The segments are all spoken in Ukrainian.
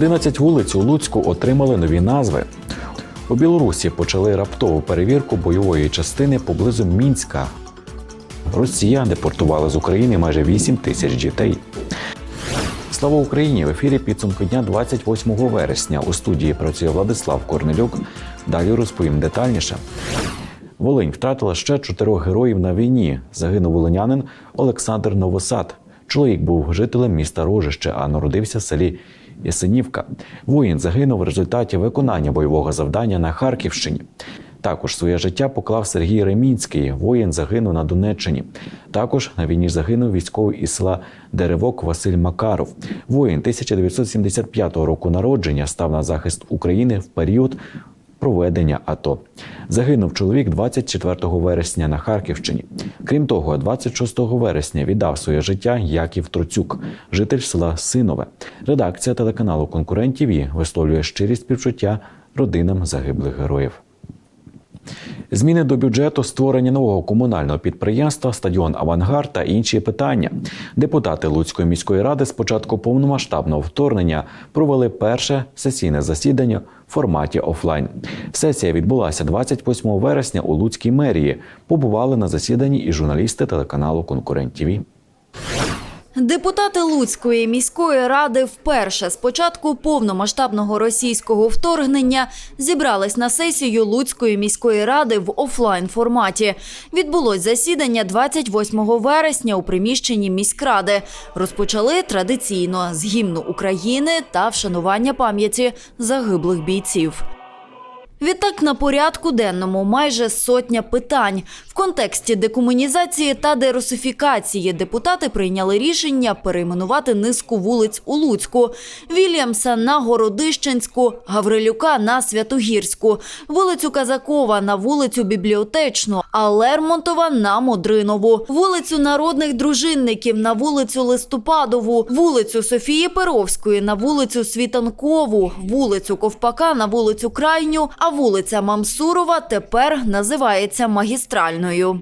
11 вулиць у Луцьку отримали нові назви. У Білорусі почали раптову перевірку бойової частини поблизу Мінська. Росія депортувала з України майже 8 тисяч дітей. Слава Україні! В ефірі підсумки дня 28 вересня. У студії працює Владислав Корнелюк. Далі розповім детальніше. Волинь втратила ще чотирьох героїв на війні. Загинув волинянин Олександр Новосад. Чоловік був жителем міста Рожище, а народився в селі Ясенівка. Воїн загинув в результаті виконання бойового завдання на Харківщині. Також своє життя поклав Сергій Ремінський. Воїн загинув на Донеччині. Також на війні загинув військовий із села Деревок Василь Макаров. Воїн 1975 року народження став на захист України в період проведення АТО. Загинув чоловік 24 вересня на Харківщині. Крім того, 26 вересня віддав своє життя Яків Троцюк, житель села Синове. Редакція телеканалу конкурентів висловлює щирість співчуття родинам загиблих героїв. Зміни до бюджету, створення нового комунального підприємства, стадіон Авангард та інші питання. Депутати Луцької міської ради з початку повномасштабного вторгнення провели перше сесійне засідання в форматі офлайн. Сесія відбулася 28 вересня у Луцькій мерії. Побували на засіданні і журналісти телеканалу Конкурент ТІВІ. Депутати Луцької міської ради вперше з початку повномасштабного російського вторгнення зібрались на сесію Луцької міської ради в офлайн форматі. Відбулось засідання 28 вересня у приміщенні міськради. Розпочали традиційно з гімну України та вшанування пам'яті загиблих бійців. Відтак на порядку денному майже сотня питань. В контексті декомунізації та дерусифікації депутати прийняли рішення перейменувати низку вулиць у Луцьку. Вільямса на Городищенську, Гаврилюка на Святогірську, вулицю Казакова на вулицю Бібліотечну, а Лермонтова на Модринову, вулицю народних дружинників на вулицю Листопадову, вулицю Софії Перовської на вулицю Світанкову, вулицю Ковпака на вулицю Крайню, а вулиця Мамсурова тепер називається магістральною.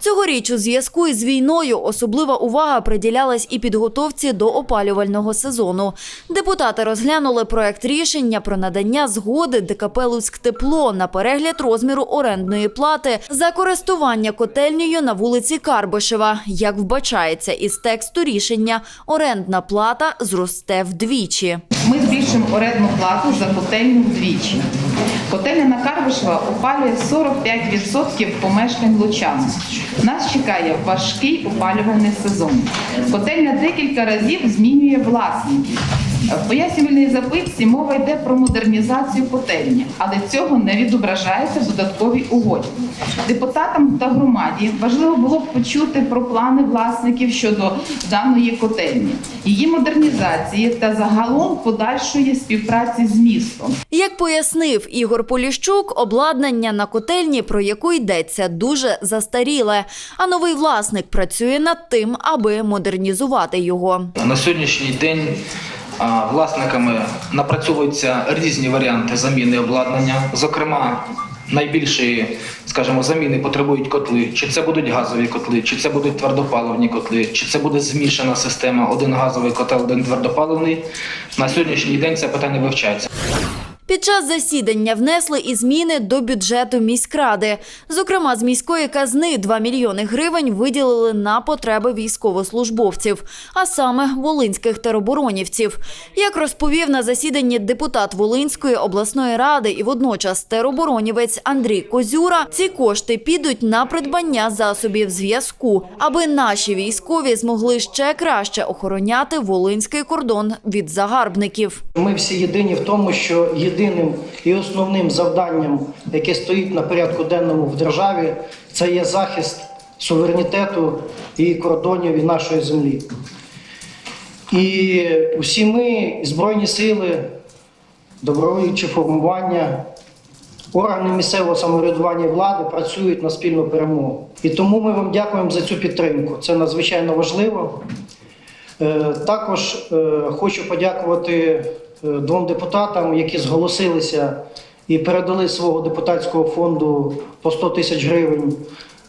Цьогоріч у зв'язку із війною особлива увага приділялась і підготовці до опалювального сезону. Депутати розглянули проект рішення про надання згоди ДКП «Луцьктепло» на перегляд розміру орендної плати за користування котельнею на вулиці Карбишева. Як вбачається із тексту рішення, орендна плата зросте вдвічі. Ми збільшимо орендну плату за котельню вдвічі. Котельня на Карбишева опалює 45% помешкань лучан. Нас чекає важкий опалювальний сезон. Котельня декілька разів змінює власників. В пояснювальній записці мова йде про модернізацію котельні, але цього не відображається в додатковій угоді. Депутатам та громаді важливо було б почути про плани власників щодо даної котельні, її модернізації та загалом подальшої співпраці з містом. Як пояснив Ігор Поліщук, обладнання на котельні, про яку йдеться, дуже застаріле. А новий власник працює над тим, аби модернізувати його. На сьогоднішній день власниками напрацьовуються різні варіанти заміни обладнання. Зокрема, найбільші, скажімо, заміни потребують котли. Чи це будуть газові котли, чи це будуть твердопаливні котли, чи це буде змішана система один газовий котел, один твердопаливний. На сьогоднішній день це питання вивчається. Під час засідання внесли і зміни до бюджету міськради. Зокрема, з міської казни 2 мільйони гривень виділили на потреби військовослужбовців, а саме волинських тероборонівців. Як розповів на засіданні депутат Волинської обласної ради і водночас тероборонівець Андрій Козюра, ці кошти підуть на придбання засобів зв'язку, аби наші військові змогли ще краще охороняти волинський кордон від загарбників. Ми всі єдині в тому, що єдиним і основним завданням, яке стоїть на порядку денному в державі, це є захист суверенітету і кордонів і нашої землі. І усі ми, Збройні сили, добровольчі формування, органи місцевого самоврядування і влади працюють на спільну перемогу. І тому ми вам дякуємо за цю підтримку. Це надзвичайно важливо. Е, Також е, хочу подякувати двом депутатам, які зголосилися і передали свого депутатського фонду по 100 тисяч гривень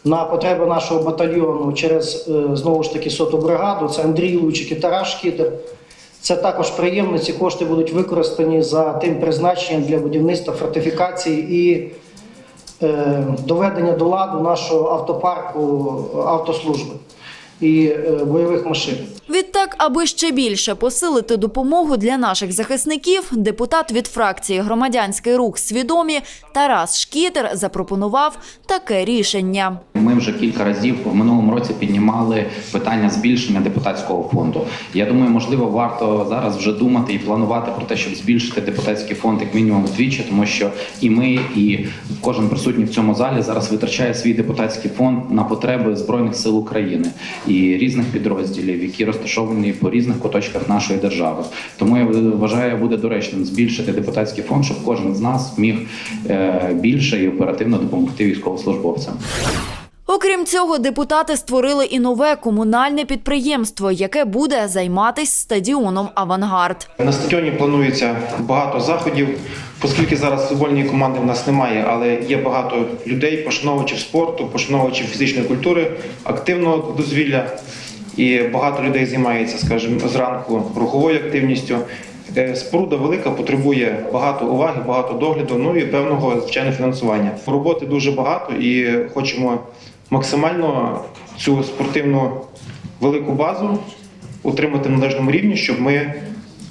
на потреби нашого батальйону через е, знову ж таки соту бригаду. Це Андрій Лучик і Тараш Шкітер. Це також приємно. Ці кошти будуть використані за тим призначенням для будівництва фортифікації і е, доведення до ладу нашого автопарку автослужби і е, бойових машин. Відтак, аби ще більше посилити допомогу для наших захисників, депутат від фракції Громадянський рух свідомі Тарас Шкітер запропонував таке рішення. Ми вже кілька разів в минулому році піднімали питання збільшення депутатського фонду. Я думаю, можливо, варто зараз вже думати і планувати про те, щоб збільшити депутатський фонд як мінімум вдвічі, тому що і ми, і кожен присутній в цьому залі зараз витрачає свій депутатський фонд на потреби збройних сил України і різних підрозділів, які розташовані по різних куточках нашої держави. Тому я вважаю, буде доречним збільшити депутатський фонд, щоб кожен з нас міг е, більше і оперативно допомогти військовослужбовцям. Окрім цього, депутати створили і нове комунальне підприємство, яке буде займатися стадіоном Авангард. На стадіоні планується багато заходів, оскільки зараз футбольної команди в нас немає, але є багато людей, пошановувачів спорту, пошановувачів фізичної культури, активного дозвілля. І багато людей займається, скажімо, зранку руховою активністю. Е, Споруда велика, потребує багато уваги, багато догляду, ну і певного звичайно фінансування. Роботи дуже багато і хочемо максимально цю спортивну велику базу утримати на належному рівні, щоб ми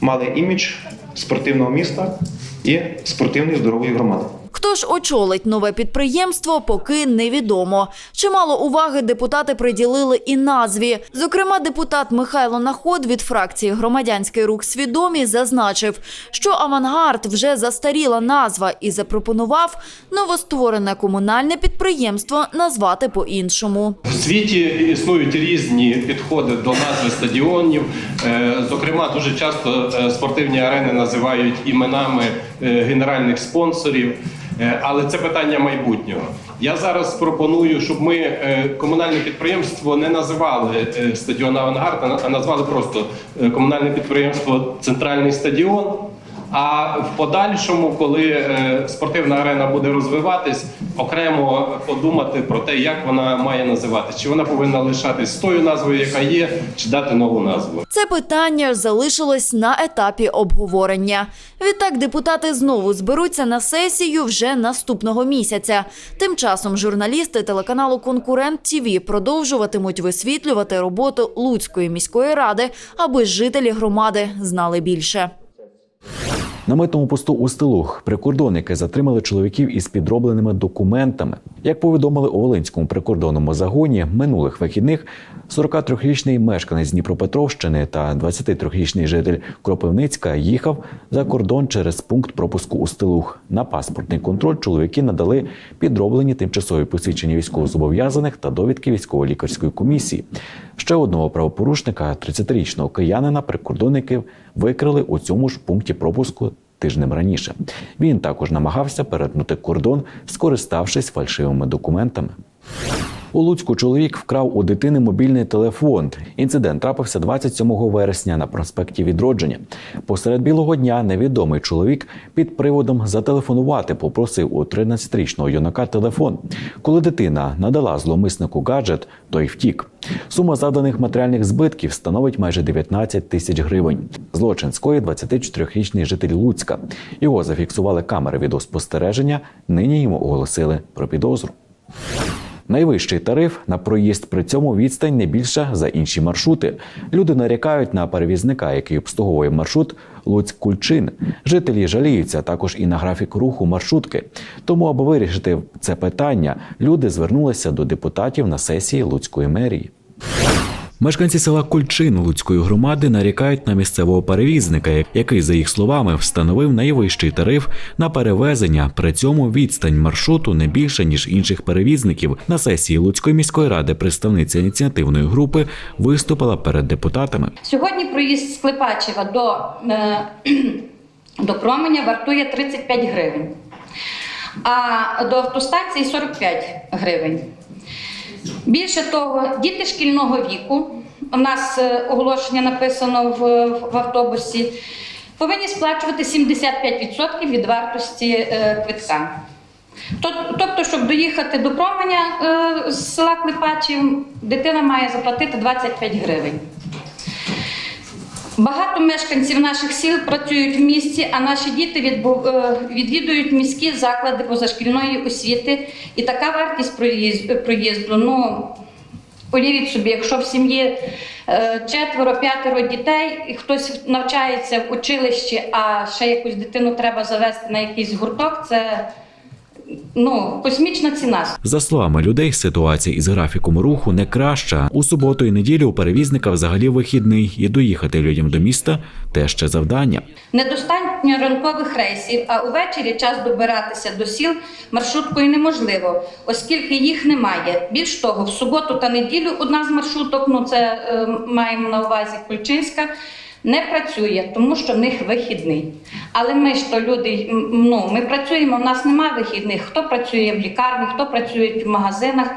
мали імідж спортивного міста і спортивної здорової громади. Хто ж очолить нове підприємство, поки невідомо. Чимало уваги депутати приділили і назві. Зокрема, депутат Михайло Наход від фракції Громадянський рух свідомі зазначив, що авангард вже застаріла назва і запропонував новостворене комунальне підприємство назвати по-іншому. В світі існують різні підходи до назви стадіонів. Е, Зокрема, дуже часто е, спортивні арени називають іменами е, генеральних спонсорів. Е, Але це питання майбутнього. Я зараз пропоную, щоб ми е, комунальне підприємство не називали е, стадіон Авангард, а назвали просто комунальне підприємство Центральний стадіон. А в подальшому, коли е, спортивна арена буде розвиватись, окремо подумати про те, як вона має називатись. Чи вона повинна лишатись тою назвою, яка є, чи дати нову назву. Це питання залишилось на етапі обговорення. Відтак депутати знову зберуться на сесію вже наступного місяця. Тим часом журналісти телеканалу Конкурент ТІВІ продовжуватимуть висвітлювати роботу Луцької міської ради, аби жителі громади знали більше. На митному посту у Стилух прикордонники затримали чоловіків із підробленими документами. Як повідомили у Волинському прикордонному загоні, минулих вихідних 43-річний мешканець Дніпропетровщини та 23-річний житель Кропивницька їхав за кордон через пункт пропуску у Стилух. На паспортний контроль чоловіки надали підроблені тимчасові посвідчення військовозобов'язаних та довідки військово-лікарської комісії. Ще одного правопорушника, 30-річного киянина, прикордонники викрили у цьому ж пункті пропуску тижнем раніше. Він також намагався перетнути кордон, скориставшись фальшивими документами. У Луцьку чоловік вкрав у дитини мобільний телефон. Інцидент трапився 27 вересня на проспекті Відродження. Посеред білого дня невідомий чоловік під приводом зателефонувати попросив у 13-річного юнака телефон. Коли дитина надала зломиснику гаджет, той втік. Сума завданих матеріальних збитків становить майже 19 тисяч гривень. Злочин скоїв 24-річний житель Луцька. Його зафіксували камери відеоспостереження. Нині йому оголосили про підозру. Найвищий тариф на проїзд при цьому відстань не більша за інші маршрути. Люди нарікають на перевізника, який обслуговує маршрут Луцьк-Кульчин. Жителі жаліються також і на графік руху маршрутки. Тому, аби вирішити це питання, люди звернулися до депутатів на сесії Луцької мерії. Мешканці села Кульчин Луцької громади нарікають на місцевого перевізника, який, за їх словами, встановив найвищий тариф на перевезення. При цьому відстань маршруту не більше ніж інших перевізників. На сесії Луцької міської ради представниця ініціативної групи виступила перед депутатами. Сьогодні проїзд з Клепачева до, е, до променя вартує 35 гривень, а до автостанції 45 гривень. Більше того, діти шкільного віку, у нас е, оголошення написано в, в автобусі, повинні сплачувати 75% від вартості е, квитка. Тобто, щоб доїхати до променя е, з села Клепачів, дитина має заплатити 25 гривень. Багато мешканців наших сіл працюють в місті, а наші діти е, відвідують міські заклади позашкільної освіти. І така вартість проїз- проїзду. Ну, уявіть собі, якщо в сім'ї е, четверо-п'ятеро дітей, і хтось навчається в училищі, а ще якусь дитину треба завести на якийсь гурток, це ну, космічна ціна. За словами людей, ситуація із графіком руху не краща. У суботу і неділю у перевізника взагалі вихідний, і доїхати людям до міста теж ще завдання. Недостатньо ранкових рейсів, а увечері час добиратися до сіл маршруткою неможливо, оскільки їх немає. Більш того, в суботу та неділю одна з маршруток, ну це е, маємо на увазі Кульчинська, не працює, тому що в них вихідний. Але ми ж то люди, ну ми працюємо, в нас немає вихідних. Хто працює в лікарні, хто працює в магазинах.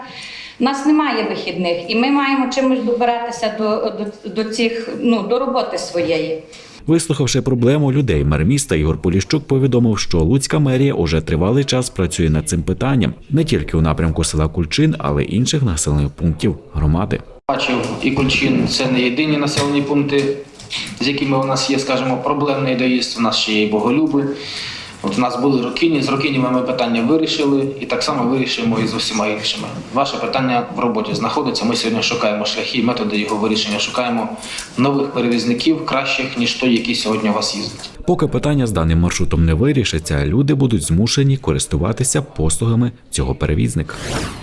У нас немає вихідних, і ми маємо чимось добиратися до, до, до цих ну до роботи своєї. Вислухавши проблему людей, мер міста Ігор Поліщук повідомив, що Луцька мерія уже тривалий час працює над цим питанням не тільки у напрямку села Кульчин, але й інших населених пунктів громади. Бачив і Кульчин це не єдині населені пункти, з якими у нас є, скажімо, проблемний доїзд. У нас ще є Боголюби. От у нас були Рокіні, з Рокініми ми питання вирішили і так само вирішимо і з усіма іншими. Ваше питання в роботі знаходиться. Ми сьогодні шукаємо шляхи, методи його вирішення. Шукаємо нових перевізників, кращих ніж той, який сьогодні у вас їздить. Поки питання з даним маршрутом не вирішиться, люди будуть змушені користуватися послугами цього перевізника.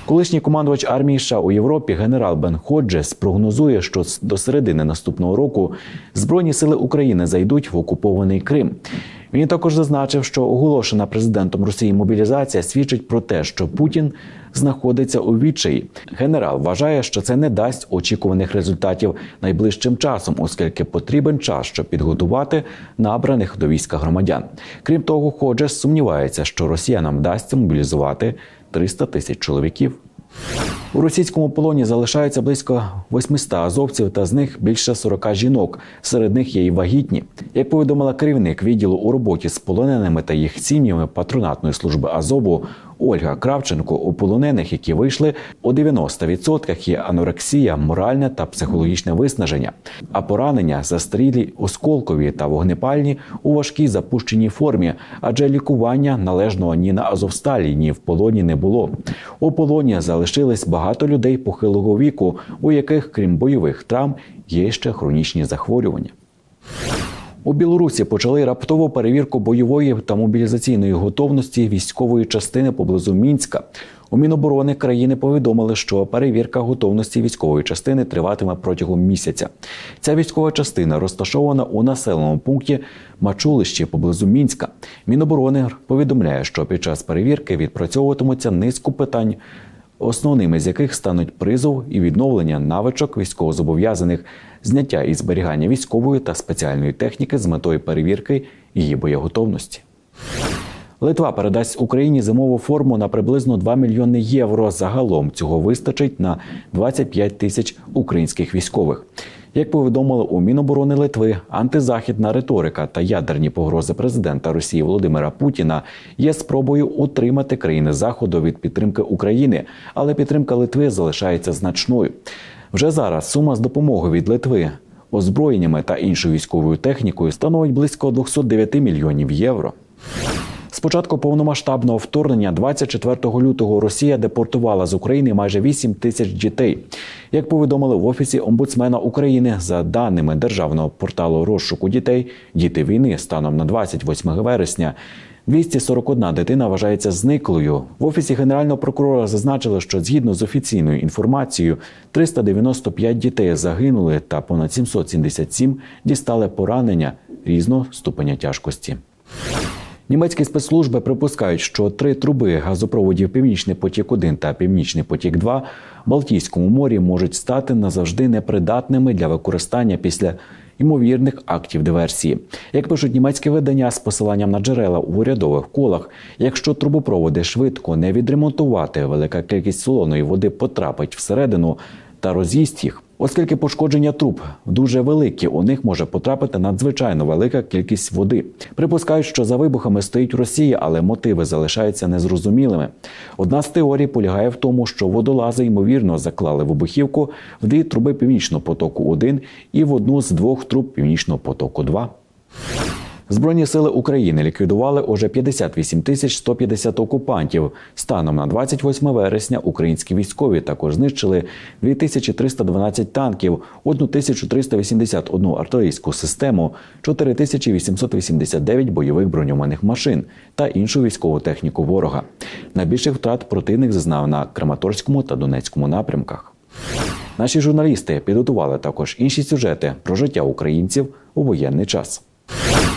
Колишній командувач армії США у Європі генерал Бен Ходжес прогнозує, що до середини наступного року збройні сили України зайдуть в окупований Крим. Він також зазначив, що оголошена президентом Росії мобілізація свідчить про те, що Путін знаходиться у відчаї. Генерал вважає, що це не дасть очікуваних результатів найближчим часом, оскільки потрібен час, щоб підготувати набраних до війська громадян. Крім того, Ходжес сумнівається, що росіянам вдасться мобілізувати 300 тисяч чоловіків. У російському полоні залишається близько 800 азовців, та з них більше 40 жінок. Серед них є й вагітні. Як повідомила керівник відділу у роботі з полоненими та їх сім'ями патронатної служби Азову Ольга Кравченко, у полонених, які вийшли, у 90% є анорексія, моральне та психологічне виснаження, а поранення застрілі, осколкові та вогнепальні у важкій запущеній формі, адже лікування належного ні на Азовсталі, ні в полоні не було. У полоні залишились багато людей похилого віку, у яких, крім бойових травм, є ще хронічні захворювання. У Білорусі почали раптову перевірку бойової та мобілізаційної готовності військової частини поблизу Мінська. У Міноборони країни повідомили, що перевірка готовності військової частини триватиме протягом місяця. Ця військова частина розташована у населеному пункті Мачулище поблизу Мінська. Міноборони повідомляє, що під час перевірки відпрацьовуватимуться низку питань основними з яких стануть призов і відновлення навичок військовозобов'язаних, зняття і зберігання військової та спеціальної техніки з метою перевірки її боєготовності. Литва передасть Україні зимову форму на приблизно 2 мільйони євро. Загалом цього вистачить на 25 тисяч українських військових. Як повідомили у Міноборони Литви, антизахідна риторика та ядерні погрози президента Росії Володимира Путіна є спробою утримати країни Заходу від підтримки України, але підтримка Литви залишається значною. Вже зараз сума з допомоги від Литви, озброєннями та іншою військовою технікою становить близько 209 мільйонів євро. З початку повномасштабного вторгнення 24 лютого Росія депортувала з України майже 8 тисяч дітей. Як повідомили в офісі омбудсмена України, за даними державного порталу розшуку дітей, діти війни станом на 28 вересня. 241 дитина вважається зниклою. В офісі генерального прокурора зазначили, що згідно з офіційною інформацією, 395 дітей загинули та понад 777 дістали поранення різного ступеня тяжкості. Німецькі спецслужби припускають, що три труби газопроводів Північний потік 1 та Північний потік 2 в Балтійському морі можуть стати назавжди непридатними для використання після ймовірних актів диверсії. Як пишуть німецькі видання з посиланням на джерела у урядових колах, якщо трубопроводи швидко не відремонтувати, велика кількість солоної води потрапить всередину та роз'їсть їх. Оскільки пошкодження труб дуже великі, у них може потрапити надзвичайно велика кількість води. Припускають, що за вибухами стоїть Росія, але мотиви залишаються незрозумілими. Одна з теорій полягає в тому, що водолази ймовірно заклали вибухівку в дві труби Північного потоку 1 і в одну з двох труб Північного потоку 2 Збройні сили України ліквідували уже 58 тисяч 150 окупантів. Станом на 28 вересня українські військові також знищили 2312 танків, 1381 артилерійську систему, 4889 бойових броньованих машин та іншу військову техніку ворога. Найбільших втрат противник зазнав на Краматорському та Донецькому напрямках. Наші журналісти підготували також інші сюжети про життя українців у воєнний час.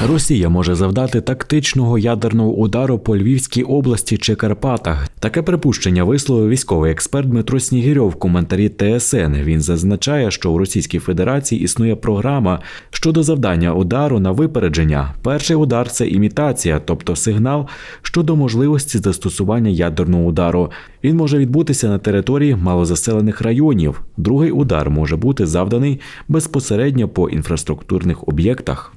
Росія може завдати тактичного ядерного удару по Львівській області чи Карпатах. Таке припущення висловив військовий експерт Дмитро Снігирьов в коментарі ТСН. Він зазначає, що у Російській Федерації існує програма щодо завдання удару на випередження. Перший удар це імітація, тобто сигнал щодо можливості застосування ядерного удару. Він може відбутися на території малозаселених районів. Другий удар може бути завданий безпосередньо по інфраструктурних об'єктах.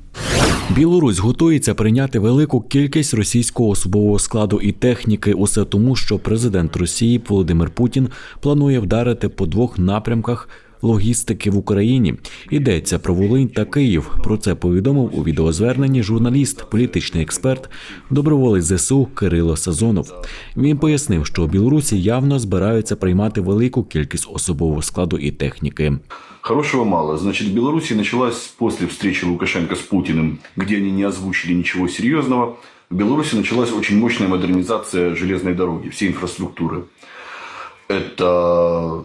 Білорусь готується прийняти велику кількість російського особового складу і техніки. Усе тому, що президент Росії Володимир Путін планує вдарити по двох напрямках Логістики в Україні йдеться про Волинь та Київ. Про це повідомив у відеозверненні журналіст, політичний експерт, доброволець ЗСУ Кирило Сазонов. Він пояснив, що у Білорусі явно збираються приймати велику кількість особового складу і техніки. Хорошего мало. Значит, в Беларуси началась после встречи Лукашенко с Путиным, где они не озвучили ничего серьезного. В Беларуси началась очень мощная модернизация железной дороги, всей инфраструктуры. Это э,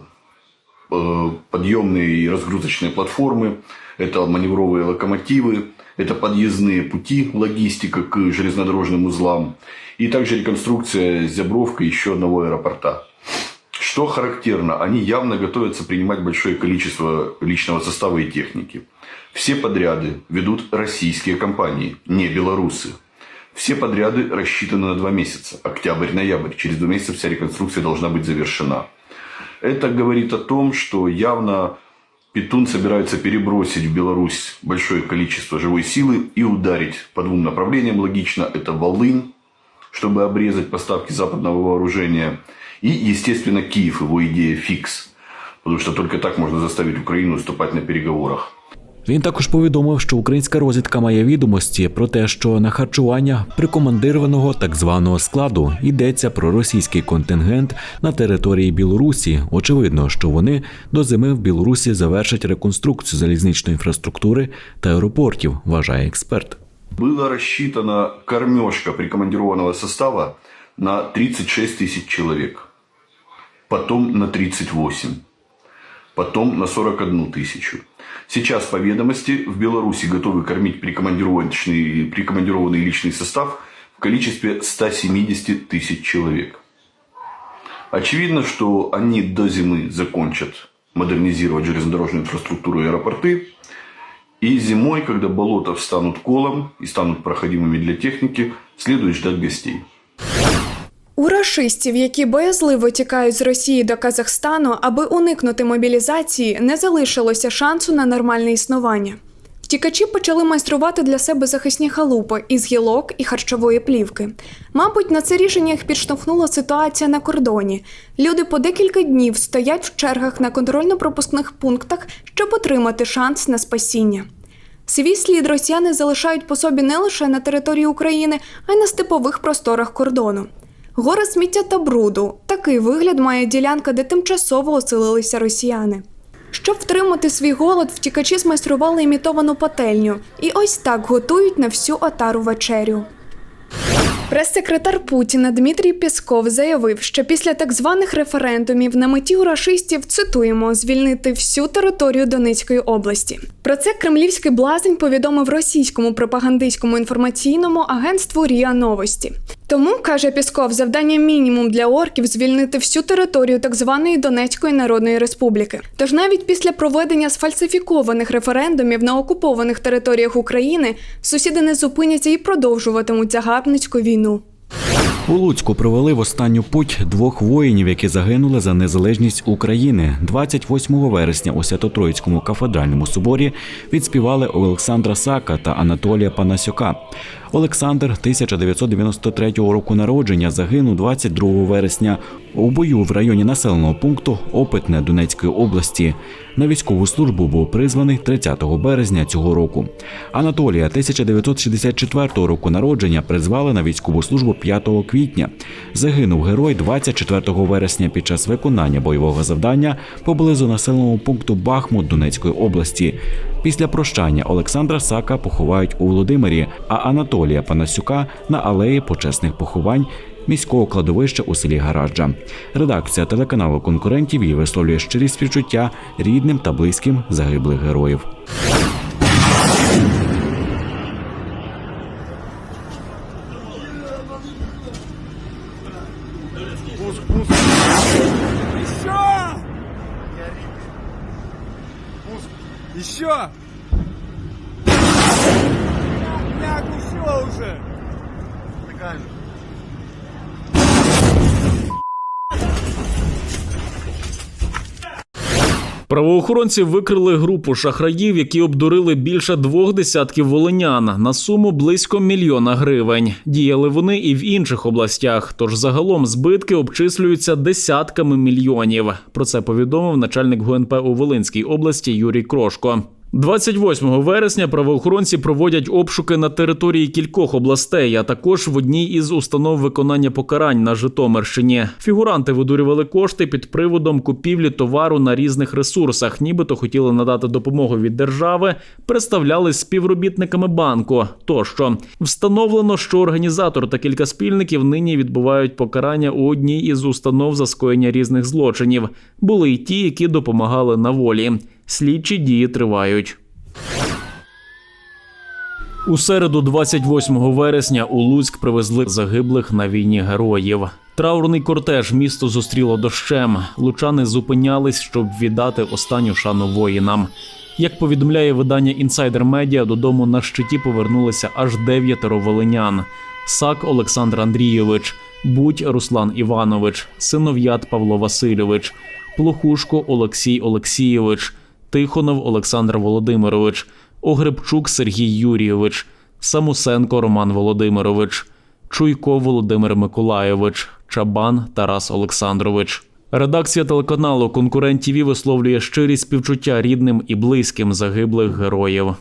подъемные и разгрузочные платформы, это маневровые локомотивы, это подъездные пути, логистика к железнодорожным узлам и также реконструкция Зябровка еще одного аэропорта. Что характерно, они явно готовятся принимать большое количество личного состава и техники. Все подряды ведут российские компании, не белорусы. Все подряды рассчитаны на два месяца. Октябрь-ноябрь. Через два месяца вся реконструкция должна быть завершена. Это говорит о том, что явно Петун собирается перебросить в Беларусь большое количество живой силы и ударить по двум направлениям. Логично, это Волынь, чтобы обрезать поставки западного вооружения. И, естественно, Киев, его идея фикс. Потому что только так можно заставить Украину уступать на переговорах. Він також повідомив, що українська розвідка має відомості про те, що на харчування прикомандированого так званого складу йдеться про російський контингент на території Білорусі. Очевидно, що вони до зими в Білорусі завершать реконструкцію залізничної інфраструктури та аеропортів, вважає експерт. Была рассчитана кормежка прикомандированного состава на 36 тысяч человек. Потом на 38. Потом на 41 тысячу. Сейчас, по ведомости, в Беларуси готовы кормить прикомандированный, прикомандированный личный состав в количестве 170 тысяч человек. Очевидно, что они до зимы закончат модернизировать железнодорожную инфраструктуру и аэропорты. И зимой, когда болота встанут колом и станут проходимыми для техники, следует ждать гостей. У рашистів, які боязливо тікають з Росії до Казахстану, аби уникнути мобілізації, не залишилося шансу на нормальне існування. Втікачі почали майструвати для себе захисні халупи із гілок і харчової плівки. Мабуть, на це рішення їх підштовхнула ситуація на кордоні. Люди по декілька днів стоять в чергах на контрольно-пропускних пунктах, щоб отримати шанс на спасіння. Свій слід росіяни залишають по собі не лише на території України, а й на степових просторах кордону. Гори сміття та бруду такий вигляд має ділянка, де тимчасово оселилися росіяни. Щоб втримати свій голод, втікачі змайстрували імітовану пательню і ось так готують на всю отару вечерю. Прес-секретар Путіна Дмитрій Пєсков заявив, що після так званих референдумів на меті у рашистів цитуємо звільнити всю територію Донецької області. Про це кремлівський блазень повідомив російському пропагандистському інформаційному агентству Ріа Новості. Тому каже Пісков, завдання мінімум для орків звільнити всю територію так званої Донецької Народної Республіки. Тож навіть після проведення сфальсифікованих референдумів на окупованих територіях України сусіди не зупиняться і продовжуватимуть загарбницьку війну. У Луцьку провели в останню путь двох воїнів, які загинули за незалежність України. 28 вересня у Свято-Троїцькому кафедральному соборі відспівали Олександра Сака та Анатолія Панасюка. Олександр 1993 року народження загинув 22 вересня у бою в районі населеного пункту Опитне Донецької області. На військову службу був призваний 30 березня цього року. Анатолія 1964 року народження призвали на військову службу 5 квітня. Загинув герой 24 вересня під час виконання бойового завдання поблизу населеного пункту Бахмут Донецької області. Після прощання Олександра Сака поховають у Володимирі, а Анатолія Панасюка на алеї почесних поховань міського кладовища у селі Гараджа. Редакція телеканалу конкурентів її висловлює щирі співчуття рідним та близьким загиблих героїв. Правоохоронці викрили групу шахраїв, які обдурили більше двох десятків волинян на суму близько мільйона гривень. Діяли вони і в інших областях. Тож загалом збитки обчислюються десятками мільйонів. Про це повідомив начальник ГУНП у Волинській області Юрій Крошко. 28 вересня правоохоронці проводять обшуки на території кількох областей, а також в одній із установ виконання покарань на Житомирщині. Фігуранти видурювали кошти під приводом купівлі товару на різних ресурсах, нібито хотіли надати допомогу від держави, представлялись співробітниками банку. Тощо встановлено, що організатор та кілька спільників нині відбувають покарання у одній із установ за скоєння різних злочинів. Були й ті, які допомагали на волі. Слідчі дії тривають. У середу, 28 вересня, у Луцьк привезли загиблих на війні героїв. Траурний кортеж місто зустріло дощем. Лучани зупинялись, щоб віддати останню шану воїнам. Як повідомляє видання Інсайдер Медіа, додому на щиті повернулися аж дев'ятеро волинян: Сак Олександр Андрійович, Будь Руслан Іванович, Синов'ят Павло Васильович, Плохушко Олексій Олексійович, Тихонов Олександр Володимирович, Огребчук Сергій Юрійович, Самусенко Роман Володимирович, Чуйко Володимир Миколайович, Чабан Тарас Олександрович. Редакція телеканалу Конкурент ТІВІ висловлює щирі співчуття рідним і близьким загиблих героїв.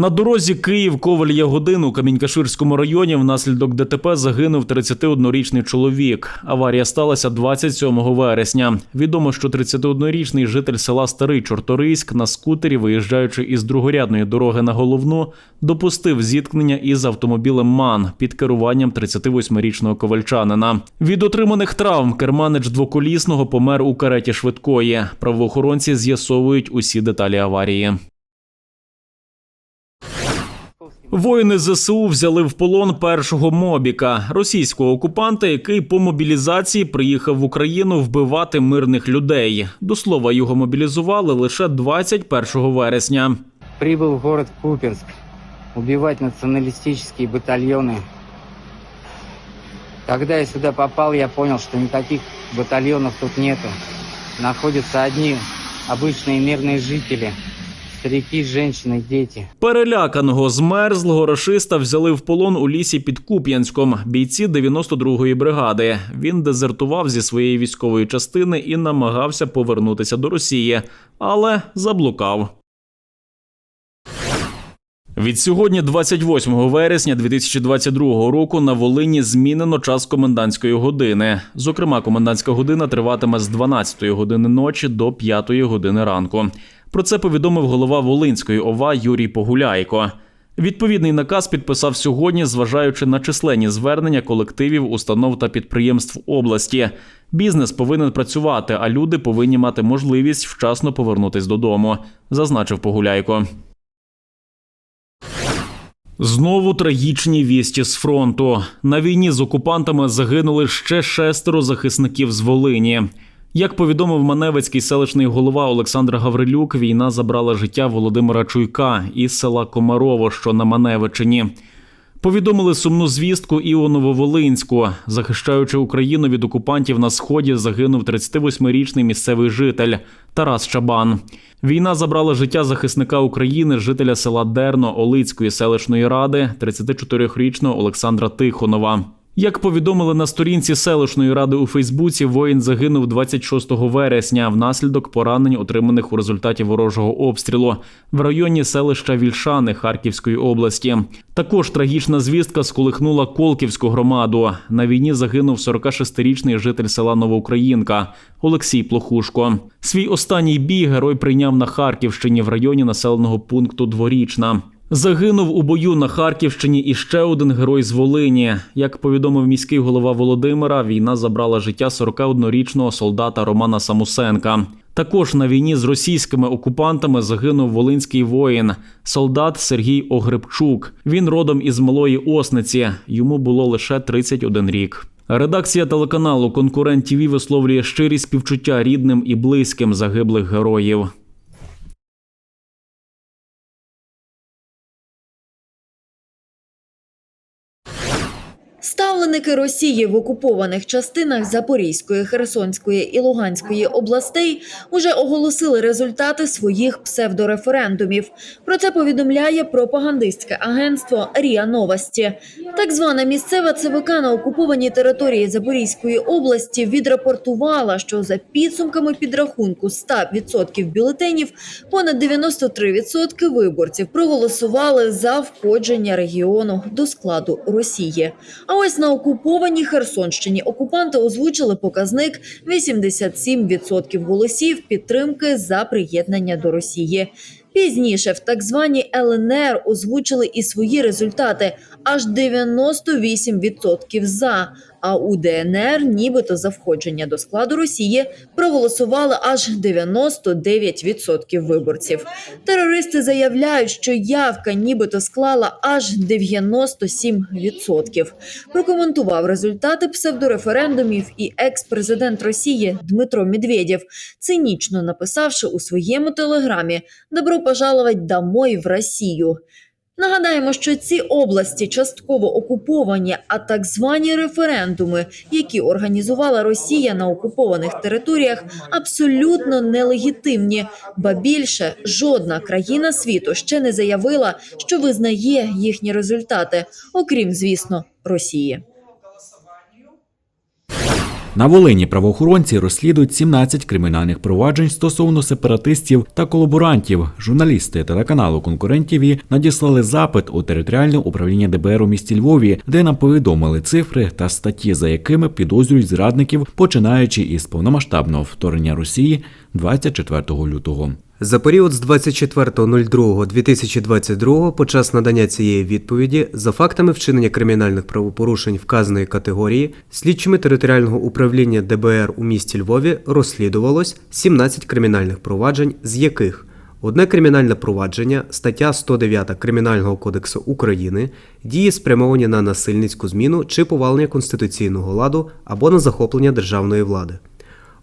На дорозі Київ Коваль Ягодин у Камінькаширському районі внаслідок ДТП загинув 31-річний чоловік. Аварія сталася 27 вересня. Відомо, що 31-річний житель села Старий Чорторийськ на скутері, виїжджаючи із другорядної дороги на головну, допустив зіткнення із автомобілем МАН під керуванням 38-річного ковальчанина. Від отриманих травм керманич двоколісного помер у кареті швидкої. Правоохоронці з'ясовують усі деталі аварії. Воїни ЗСУ взяли в полон першого мобіка, російського окупанта, який по мобілізації приїхав в Україну вбивати мирних людей. До слова, його мобілізували лише 21 вересня. Прибыл в город Купинск убивать националистические батальоны. Когда я сюда попал, я понял, что никаких батальонов тут нету. Находятся одни обычные мирные жители, старики, женщины, дети. Переляканого змерзлого рашиста взяли в полон у лісі під Куп'янськом бійці 92-ї бригади. Він дезертував зі своєї військової частини і намагався повернутися до Росії, але заблукав. Від сьогодні, 28 вересня 2022 року, на Волині змінено час комендантської години. Зокрема, комендантська година триватиме з 12 години ночі до 5 години ранку. Про це повідомив голова Волинської ОВА Юрій Погуляйко. Відповідний наказ підписав сьогодні, зважаючи на численні звернення колективів, установ та підприємств області. Бізнес повинен працювати, а люди повинні мати можливість вчасно повернутись додому, зазначив Погуляйко. Знову трагічні вісті з фронту. На війні з окупантами загинули ще шестеро захисників з Волині. Як повідомив Маневицький селищний голова Олександр Гаврилюк, війна забрала життя Володимира Чуйка із села Комарово, що на Маневичині. Повідомили сумну звістку і у Нововолинську. Захищаючи Україну від окупантів на сході, загинув 38-річний місцевий житель Тарас Чабан. Війна забрала життя захисника України, жителя села Дерно Олицької селищної ради, 34-річного Олександра Тихонова. Як повідомили на сторінці селищної ради у Фейсбуці, воїн загинув 26 вересня внаслідок поранень, отриманих у результаті ворожого обстрілу в районі селища Вільшани Харківської області. Також трагічна звістка сколихнула Колківську громаду. На війні загинув 46-річний житель села Новоукраїнка Олексій Плохушко. Свій останній бій герой прийняв на Харківщині в районі населеного пункту Дворічна. Загинув у бою на Харківщині і ще один герой з Волині. Як повідомив міський голова Володимира, війна забрала життя 41-річного солдата Романа Самусенка. Також на війні з російськими окупантами загинув волинський воїн, солдат Сергій Огребчук. Він родом із малої Осниці. Йому було лише 31 рік. Редакція телеканалу Конкурент ТІВІ висловлює щирі співчуття рідним і близьким загиблих героїв. Ставленики Росії в окупованих частинах Запорізької, Херсонської і Луганської областей уже оголосили результати своїх псевдореферендумів. Про це повідомляє пропагандистське агентство РІА Новості. Так звана місцева ЦВК на окупованій території Запорізької області відрапортувала, що за підсумками підрахунку 100% бюлетенів понад 93% виборців проголосували за входження регіону до складу Росії. А ось на окупованій Херсонщині окупанти озвучили показник 87% голосів підтримки за приєднання до Росії. Пізніше в так званій ЛНР озвучили і свої результати аж 98% за. А у ДНР, нібито за входження до складу Росії, проголосували аж 99% виборців. Терористи заявляють, що явка нібито склала аж 97%. Прокоментував результати псевдореферендумів і екс-президент Росії Дмитро Медведєв, цинічно написавши у своєму телеграмі «Добро пожаловать домой в Росію». Нагадаємо, що ці області частково окуповані, а так звані референдуми, які організувала Росія на окупованих територіях, абсолютно нелегітимні. Ба більше жодна країна світу ще не заявила, що визнає їхні результати, окрім звісно Росії. На Волині правоохоронці розслідують 17 кримінальних проваджень стосовно сепаратистів та колаборантів. Журналісти телеканалу Конкурент ТІВІ надіслали запит у територіальне управління ДБР у місті Львові, де нам повідомили цифри та статті, за якими підозрюють зрадників, починаючи із повномасштабного вторгнення Росії 24 лютого. За період з 24.02.2022 по час надання цієї відповіді за фактами вчинення кримінальних правопорушень вказаної категорії слідчими територіального управління ДБР у місті Львові розслідувалось 17 кримінальних проваджень, з яких одне кримінальне провадження, стаття 109 Кримінального кодексу України, дії спрямовані на насильницьку зміну чи повалення конституційного ладу або на захоплення державної влади.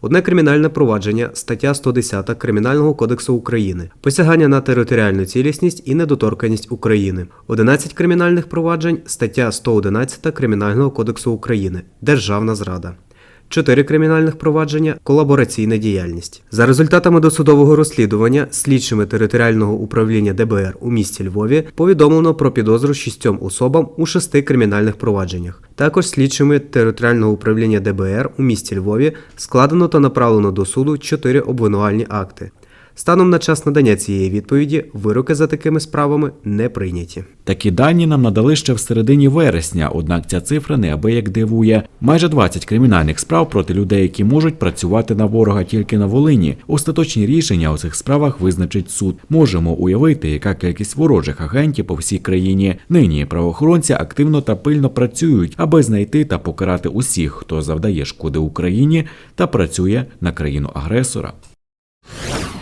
Одне кримінальне провадження, стаття 110 Кримінального кодексу України, посягання на територіальну цілісність і недоторканність України, 11 кримінальних проваджень, стаття 111 Кримінального кодексу України, Державна зрада. 4 кримінальних провадження колабораційна діяльність. За результатами досудового розслідування слідчими територіального управління ДБР у місті Львові повідомлено про підозру шістьом особам у шести кримінальних провадженнях. Також слідчими територіального управління ДБР у місті Львові складено та направлено до суду чотири обвинувальні акти. Станом на час надання цієї відповіді вироки за такими справами не прийняті. Такі дані нам надали ще в середині вересня, однак ця цифра неабияк дивує. Майже 20 кримінальних справ проти людей, які можуть працювати на ворога тільки на Волині. Остаточні рішення у цих справах визначить суд. Можемо уявити, яка кількість ворожих агентів по всій країні. Нині правоохоронці активно та пильно працюють, аби знайти та покарати усіх, хто завдає шкоди Україні та працює на країну агресора.